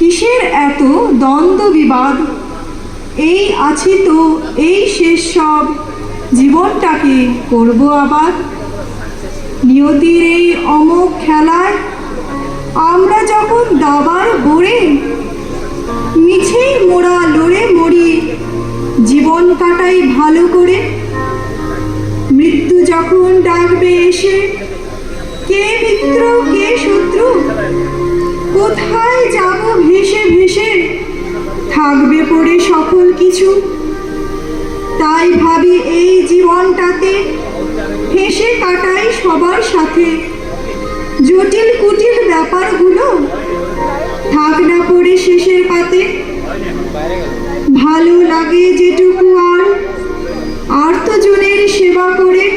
কিসের এত দ্বন্দ্ব বিবাদ? এই আছি তো, এই শেষ সব। জীবনটাকে করব আবার। নিয়তির এই অমোঘ খেলায় আমরা যখন দাবার বোরে মিছেই মোড়া লড়ে মরি, জীবন কাটাই ভালো করে। মৃত্যু যখন ডাকবে এসে পড়ে কিছু? তাই ভাবি এই জীবনটাতে হেসে কাটাই সবার সাথে। জটিল, কুটিল ব্যাপারগুলো থাক না পড়ে শেষের পাতে। ভালো লাগে যেটুকু আর আর্তজনের সেবা করে।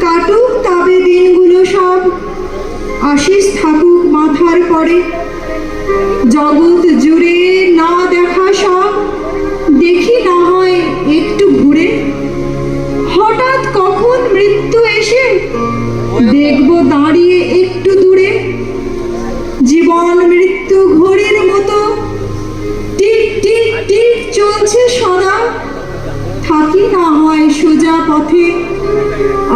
কাটুক তবে দিনগুলো সব, আশিস থাকুক মাথার পরে। জগৎ জুড়ে চলছে সদা। থাকি না হয় সোজা পথে।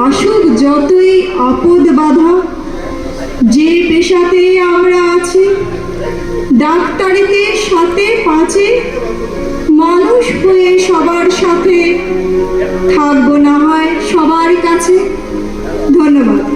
আসুক যতই আপদ বাধা, যে পেশাতে আমরা আছি। ডাক্তারিতে সাথে পাঁচে মানুষ হয়ে সবার সাথে থাকব না হয় সবার কাছে। ধন্যবাদ।